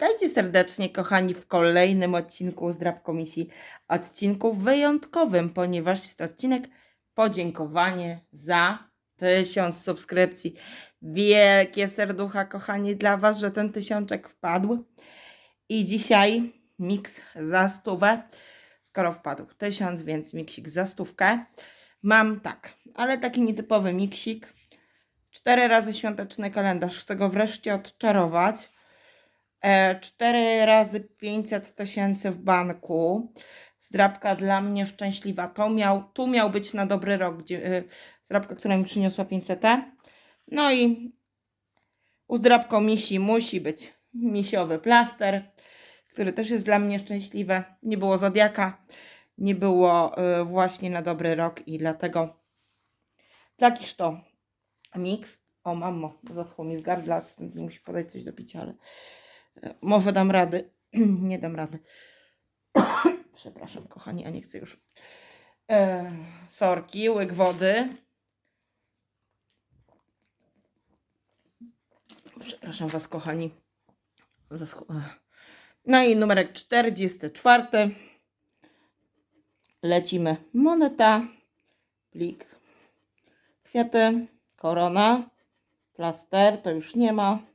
Witajcie serdecznie, kochani, w kolejnym odcinku z Drab Komisji. Odcinku wyjątkowym, ponieważ jest odcinek podziękowanie za tysiąc subskrypcji. Wielkie serducha, kochani, dla Was, że ten tysiączek wpadł. I dzisiaj miks za stówę. Skoro wpadł tysiąc, więc miksik za stówkę. Mam tak, ale taki nietypowy miksik. Cztery razy świąteczny kalendarz. Chcę go wreszcie odczarować. E, Cztery razy 500 tysięcy w banku. Zdrabka dla mnie szczęśliwa. To miał, tu miał być na dobry rok. Gdzie, e, zdrabka, która mi przyniosła 500. No i u zdrabko misi musi być misiowy plaster, który też jest dla mnie szczęśliwy. Nie było zodiaka, nie było e, właśnie na dobry rok i dlatego takiż to miks. O mamo, zaschło mi w gardle, musi podać coś do picia, ale e, może dam rady. nie dam rady. Przepraszam, kochani, a nie chcę już. E, sorki, łyk wody. Przepraszam Was, kochani. E. No i numerek 44. Lecimy. Moneta, plik, kwiaty, korona, plaster, to już nie ma.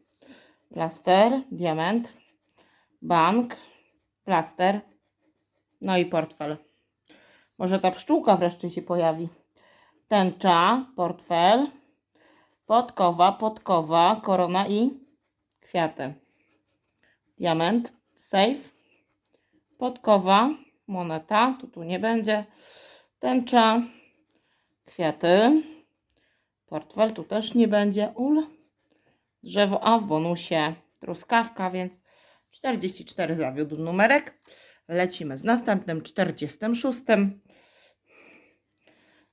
Plaster, diament, bank, plaster, no i portfel. Może ta pszczółka wreszcie się pojawi. Tęcza, portfel, podkowa, podkowa, korona i kwiaty. Diament, safe, podkowa, moneta, tu tu nie będzie. Tęcza, kwiaty, portfel, tu też nie będzie. Ul, drzewo, a w bonusie truskawka, więc 44 zawiódł numerek. Lecimy z następnym 46.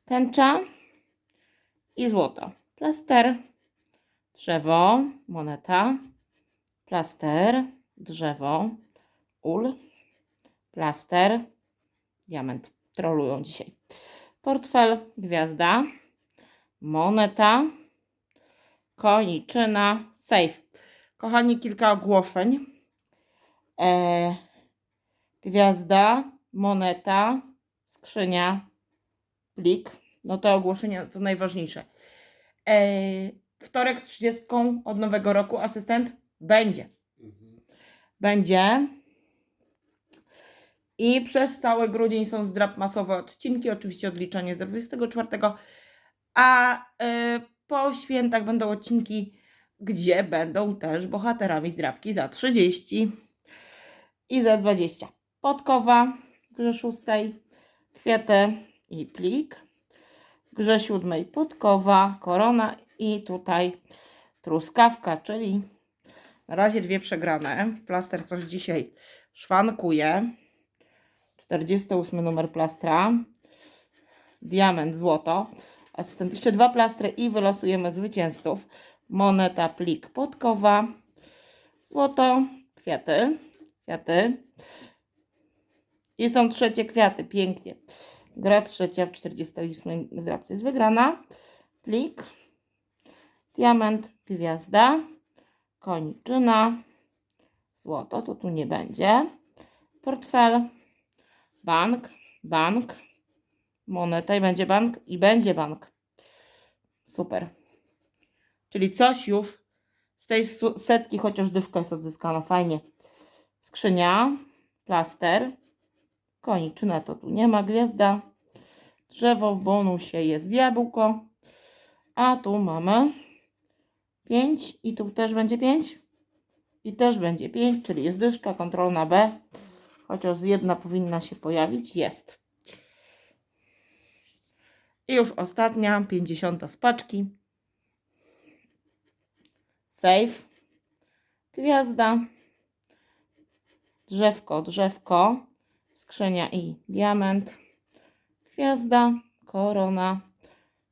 Tęcza i złoto. Plaster, drzewo, moneta, plaster, drzewo, ul, plaster, diament. Trolują dzisiaj. Portfel, gwiazda, moneta, koniczyna, safe. Kochani, kilka ogłoszeń. E, gwiazda, moneta, skrzynia, plik. No to ogłoszenie to najważniejsze. E, wtorek z 30 od nowego roku asystent będzie. Będzie. I przez cały grudzień są zdrab masowe odcinki, oczywiście odliczanie z 24, a y, po świętach będą odcinki, gdzie będą też bohaterami zdrabki za 30 i za 20. Podkowa w grze szóstej, kwiaty i plik. W grze siódmej podkowa, korona i tutaj truskawka, czyli na razie dwie przegrane. Plaster coś dzisiaj szwankuje. 48 numer plastra. Diament, złoto. Asystent jeszcze dwa plastry i wylosujemy zwycięzców. Moneta, plik, podkowa. Złoto, kwiaty. Kwiaty. I są trzecie kwiaty. Pięknie. Gra trzecia w 48 zdrabce jest wygrana. Plik. Diament, gwiazda. Koniczyna. Złoto, to tu nie będzie. Portfel. Bank, bank, moneta i będzie bank i będzie bank. Super. Czyli coś już z tej setki, chociaż dywka jest odzyskana. Fajnie. Skrzynia, plaster, koniczyna to tu nie ma, gwiazda, drzewo w bonusie jest jabłko, a tu mamy 5 i tu też będzie 5 i też będzie 5, czyli jest dyszka, kontrolna B. Chociaż jedna powinna się pojawić. Jest. I już ostatnia, 50 z paczki. Safe. Gwiazda. Drzewko, drzewko. Skrzynia i diament. Gwiazda, korona.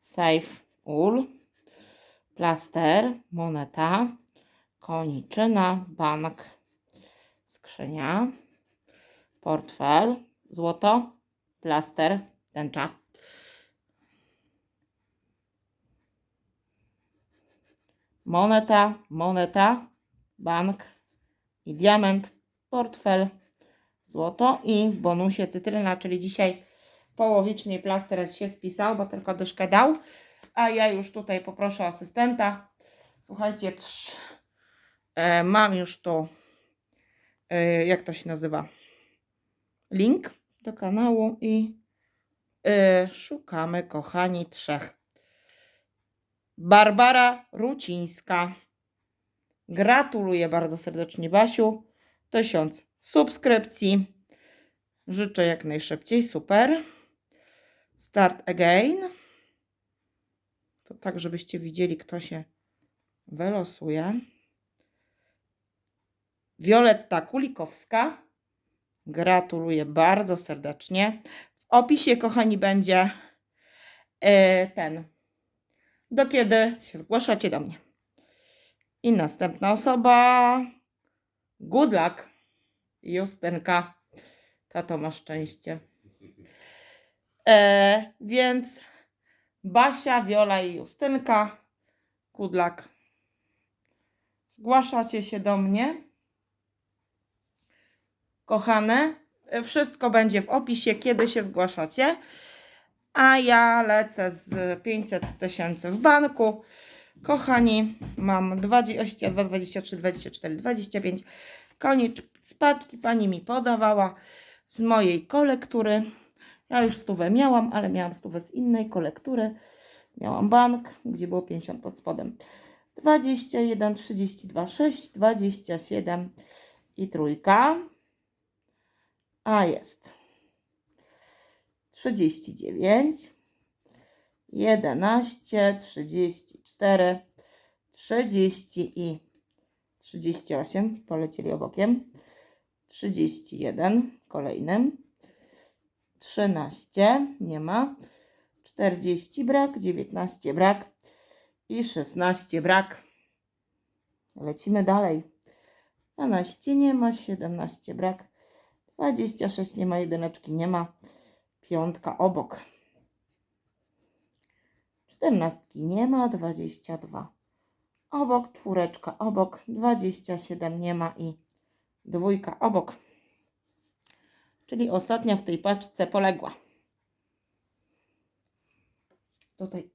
Safe, ul. Plaster, moneta. Koniczyna, bank. Skrzynia portfel, złoto, plaster, tęcza. Moneta, moneta, bank, i diament, portfel, złoto i w bonusie cytryna, czyli dzisiaj połowicznie plaster się spisał, bo tylko dyszkę dał, a ja już tutaj poproszę asystenta. Słuchajcie, trz, e, mam już tu, e, jak to się nazywa, link do kanału i e, szukamy, kochani, trzech. Barbara Rucińska. Gratuluję bardzo serdecznie, Basiu. Tysiąc subskrypcji. Życzę jak najszybciej. Super. Start again. To tak, żebyście widzieli, kto się wylosuje. Wioletta Kulikowska. Gratuluję bardzo serdecznie. W opisie, kochani, będzie e, ten. Do kiedy się zgłaszacie do mnie. I następna osoba. Good luck. Justynka. Tato ma szczęście. E, więc Basia, Wiola i Justynka. Good luck. Zgłaszacie się do mnie. Kochane, wszystko będzie w opisie, kiedy się zgłaszacie. A ja lecę z 500 tysięcy w banku. Kochani, mam 22, 23, 24, 25 koni z. Pani mi podawała z mojej kolektury. Ja już stówę miałam, ale miałam stówę z innej kolektury. Miałam bank, gdzie było 50 pod spodem. 21, 32, 6, 27 i trójka. A jest. 39, 11, 34, 30 i 38, polecieli obokiem, 31, kolejnym, 13, nie ma, 40 brak, 19 brak i 16 brak. Lecimy dalej. 12 nie ma, 17 brak, 26 nie ma, jedyneczki nie ma, piątka obok. Czternastki nie ma, 22 obok, czwóreczka obok, 27 nie ma i dwójka obok. Czyli ostatnia w tej paczce poległa. Tutaj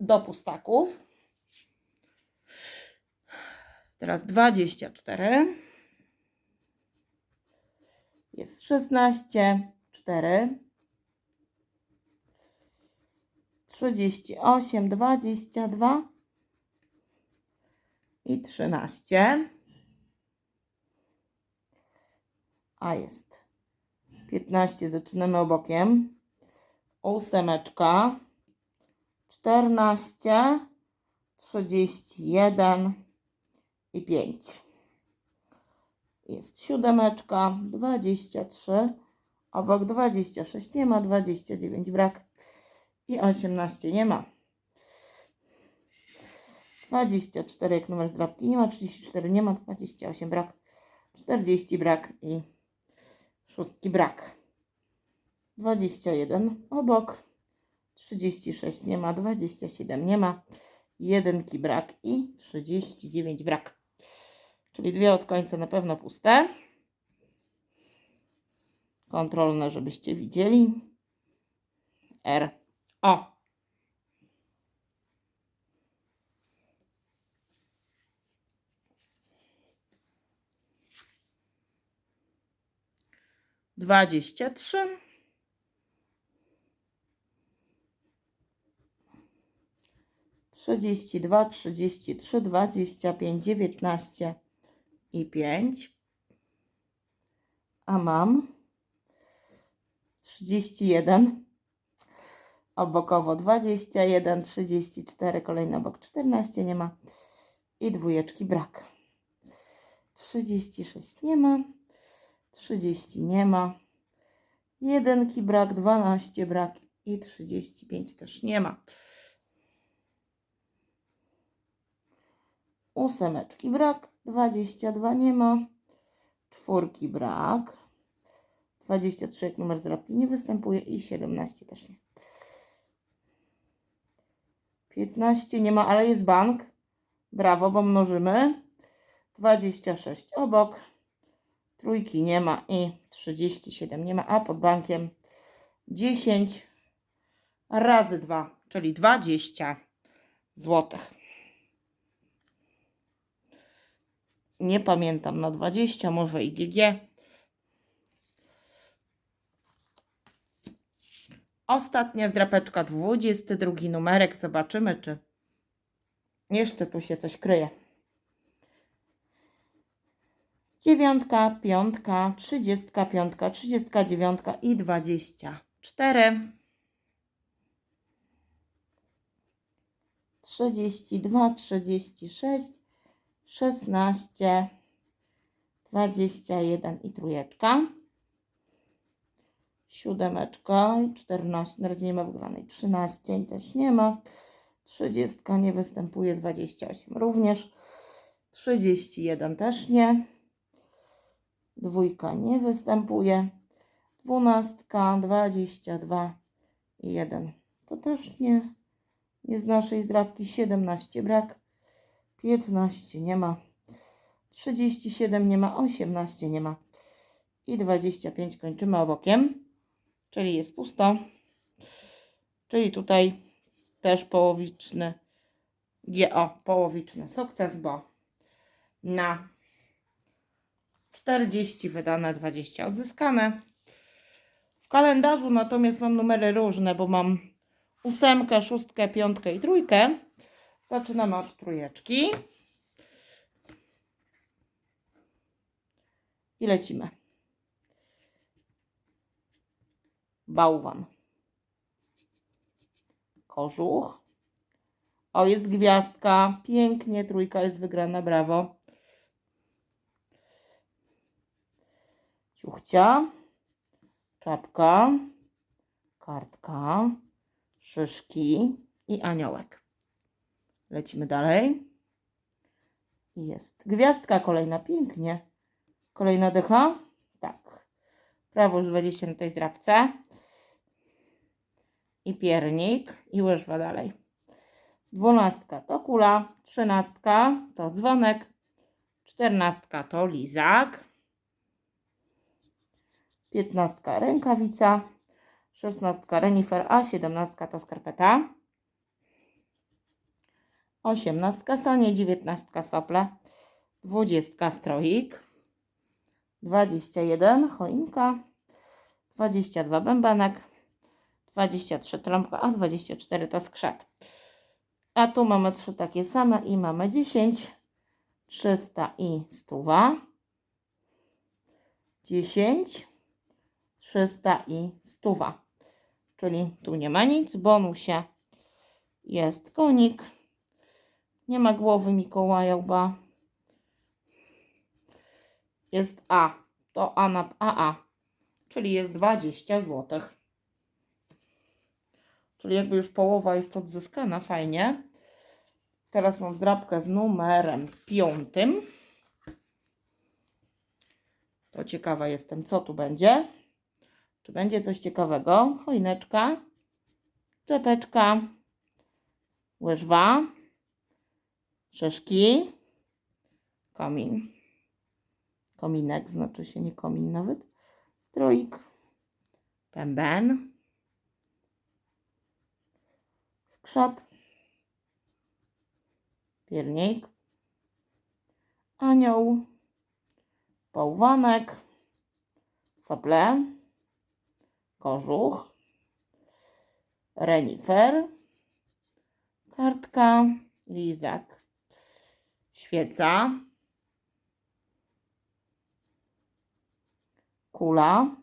do pustaków. Teraz 24. Jest 16, 4. 38, 22 i 13. A jest. 15 zaczynamy obokiem. Ósemeczka. 14, 31 i 5. Jest siódemeczka, 23, obok 26 nie ma, 29 brak i 18 nie ma. 24 jak numer zdrabki nie ma, 34 nie ma, 28 brak, 40 brak i szóstki brak. 21 obok, 36 nie ma, 27 nie ma, jedynki brak i 39 brak. Czyli dwie od końca na pewno puste. Kontrolne, żebyście widzieli. R. O. Dwadzieścia trzy. Trzydzieści dwa, trzydzieści trzy, dwadzieścia pięć, dziewiętnaście i pięć. A mam trzydzieści jeden. Obokowo 21, 34, kolejny obok 14 nie ma i dwójeczki brak. 36 nie ma, 30 nie ma, jedynki brak, 12 brak i 35 też nie ma. Ósemeczki brak, 22 nie ma, czwórki brak, 23 jak numer zdrabki nie występuje i 17 też nie. 15 nie ma, ale jest bank. Brawo, bo mnożymy. 26 obok, trójki nie ma i 37 nie ma, a pod bankiem 10 razy 2, czyli 20 złotych. Nie pamiętam na 20, może i GG. Ostatnia zdrapeczka, 22 numerek. Zobaczymy, czy jeszcze tu się coś kryje. Dziewiątka, piątka, trzydziestka, piątka, trzydziestka, dziewiątka i dwadzieścia cztery. Trzydzieści dwa, trzydzieści sześć, szesnaście, dwadzieścia jeden i trójeczka. Siódemeczka, czternaście, na razie nie ma wygranej, trzynaście też nie ma. Trzydziestka nie występuje, dwadzieścia osiem również. Trzydzieści jeden też nie. Dwójka nie występuje. Dwunastka, dwadzieścia dwa i jeden. To też nie, nie z naszej zdrabki. Siedemnaście brak. Piętnaście nie ma. Trzydzieści siedem nie ma. Osiemnaście nie ma. I dwadzieścia pięć kończymy obokiem. Czyli jest pusto. Czyli tutaj też połowiczny GO, połowiczny sukces, bo na 40 wydane, 20 odzyskane. W kalendarzu natomiast mam numery różne, bo mam ósemkę, szóstkę, piątkę i trójkę. Zaczynamy od trójeczki. I lecimy. Bałwan. Kożuch. O, jest gwiazdka. Pięknie, trójka jest wygrana, brawo. ciuchcia, czapka, kartka, szyszki i aniołek. Lecimy dalej. Jest gwiazdka kolejna, pięknie. Kolejna dycha? Tak. Prawo już 20 na tej zdrabce. I piernik, i łyżwa dalej. Dwunastka to kula, trzynastka to dzwonek, czternastka to lizak, piętnastka rękawica, szesnastka renifer, a siedemnastka to skarpeta. Osiemnastka sanie, dziewiętnastka sople, dwudziestka stroik, dwadzieścia jeden choinka, dwadzieścia dwa bębenek, dwadzieścia trzy trąbka, a dwadzieścia cztery to skrzat. A tu mamy trzy takie same i mamy dziesięć, trzysta i stuwa, dziesięć, 300 i stuwa. Czyli tu nie ma nic, bonusie jest konik. Nie ma głowy Mikołaja, łba. Jest A. To A na AA. Czyli jest 20 zł. Czyli jakby już połowa jest odzyskana, fajnie. Teraz mam zdrabkę z numerem piątym. To ciekawa jestem, co tu będzie. Czy będzie coś ciekawego? Choineczka, czepeczka, łyżwa, szeszki, komin. Kominek, znaczy się nie komin nawet. Stroik, pęben, skrzat, piernik, anioł, bałwanek, sople, kożuch, renifer, kartka, lizak, świeca, kula,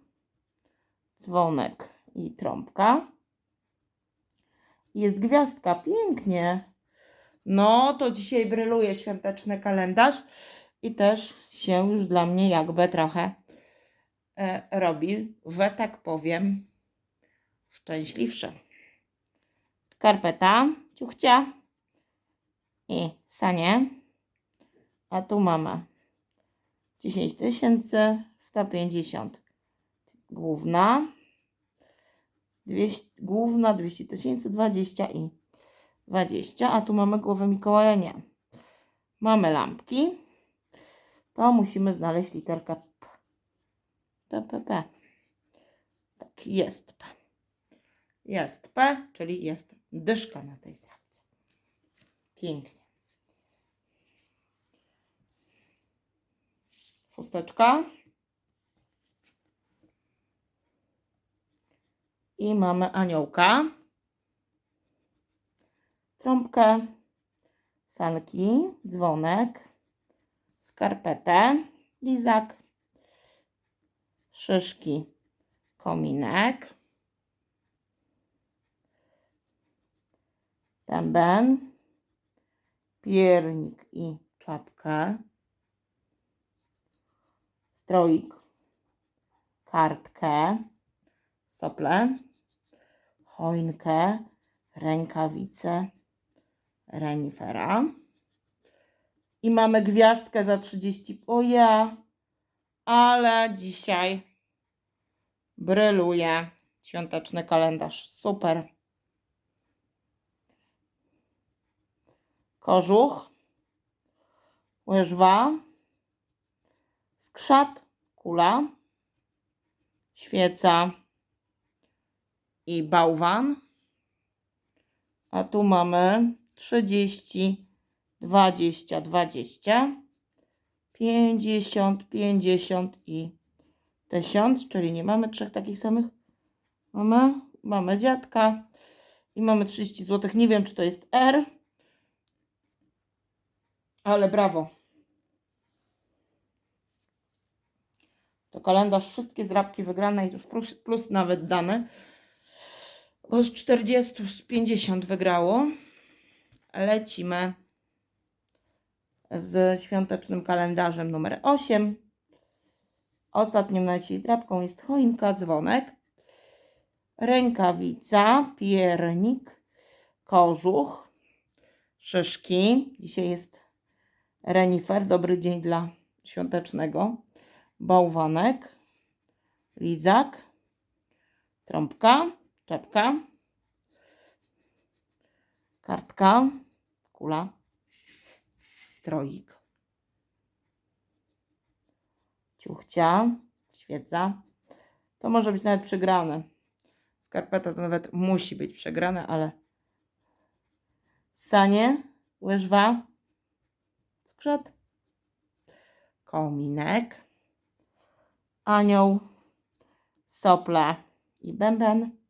dzwonek i trąbka. Jest gwiazdka, pięknie. No, to dzisiaj bryluje świąteczny kalendarz i też się już dla mnie jakby trochę e, robi, że tak powiem, szczęśliwsze. Skarpeta, ciuchcia i sanie. A tu mamy 10 tysięcy 150 główna. 200, główna 200 tysięcy 20 i 20. A tu mamy głowę Mikołaja, nie. Mamy lampki. to musimy znaleźć literkę P. P, P, P. Tak, jest P. Jest P, czyli jest dyszka na tej zdrabce. Pięknie. Szósteczka. I mamy aniołka. Trąbkę. Sanki. Dzwonek. Skarpetę. Lizak. Szyszki. Kominek. Bęben. Piernik i czapkę stroik, kartkę, sople, choinkę, rękawice, renifera. I mamy gwiazdkę za 30. O ja, ale dzisiaj bryluje świąteczny kalendarz. Super. Kożuch, łyżwa, skrzat, kula, świeca i bałwan. A tu mamy 30, 20, 20, 50, 50 i 1000, czyli nie mamy trzech takich samych. Mamy, mamy dziadka i mamy 30 zł. Nie wiem, czy to jest R, ale brawo. To kalendarz, wszystkie zdrabki wygrane i już plus, plus nawet dane. Bo z 40 z 50 wygrało. Lecimy z świątecznym kalendarzem numer 8. Ostatnią na dzisiaj jest choinka, dzwonek, rękawica, piernik, kożuch, szyszki. Dzisiaj jest renifer, dobry dzień dla świątecznego bałwanek, lizak, trąbka, czepka, kartka, kula, stroik, ciuchcia, świeca. To może być nawet przegrane. Skarpeta to nawet musi być przegrane, ale sanie, łyżwa, skrzat, kominek, anioł, sople i bęben.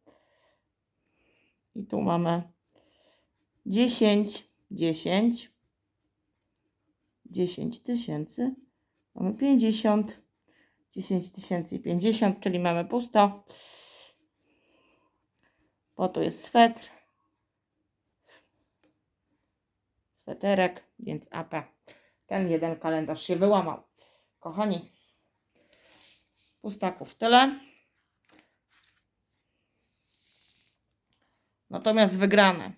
I tu mamy 10, 10, 10 tysięcy. Mamy 50, 10 tysięcy i 50, czyli mamy pusto. Po tu jest swetr. Sweterek, więc AP. Ten jeden kalendarz się wyłamał. Kochani, pustaków tyle. Natomiast wygrane.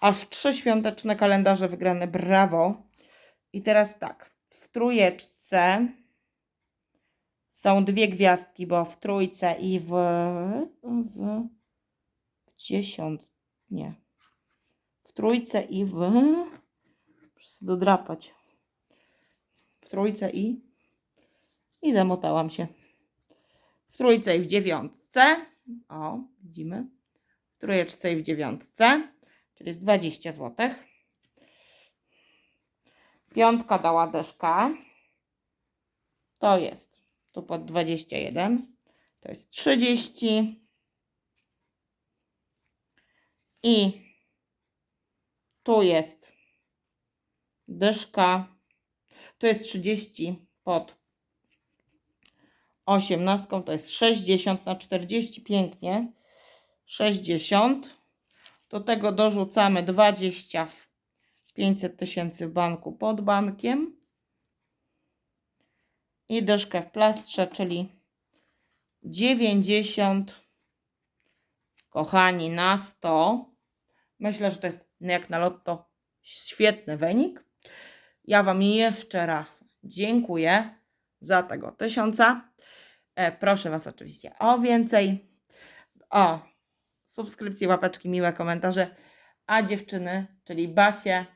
Aż trzy świąteczne kalendarze wygrane. Brawo. I teraz tak. W trójeczce są dwie gwiazdki, bo w trójce i w, w, w dziesiąt, nie. W trójce i w, muszę dodrapać. W trójce i, i zamotałam się. W trójce i w dziewiątce, o, widzimy, w trójeczce i w dziewiątce, czyli jest 20 zł. Piątka dała deszka, to jest tu pod 21, to jest 30 i tu jest dyszka, tu jest 30 pod 18, to jest 60 na 40, pięknie, 60, do tego dorzucamy 20 w 500 tysięcy w banku pod bankiem. I dyszkę w plastrze, czyli 90 kochani na 100 myślę, że to jest jak na lotto świetny wynik. Ja Wam jeszcze raz dziękuję za tego tysiąca e, proszę Was oczywiście o więcej o subskrypcje, łapeczki, miłe komentarze a dziewczyny, czyli Basie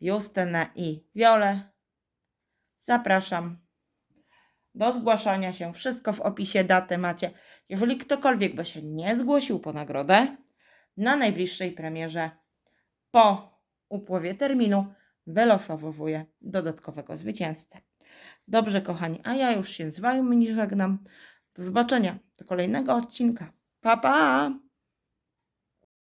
Justynę i Wiolę. Zapraszam do zgłaszania się. Wszystko w opisie, datę macie. Jeżeli ktokolwiek by się nie zgłosił po nagrodę, na najbliższej premierze po upływie terminu wylosowuję dodatkowego zwycięzcę. Dobrze, kochani, a ja już się z Wami żegnam. Do zobaczenia do kolejnego odcinka. Pa, pa!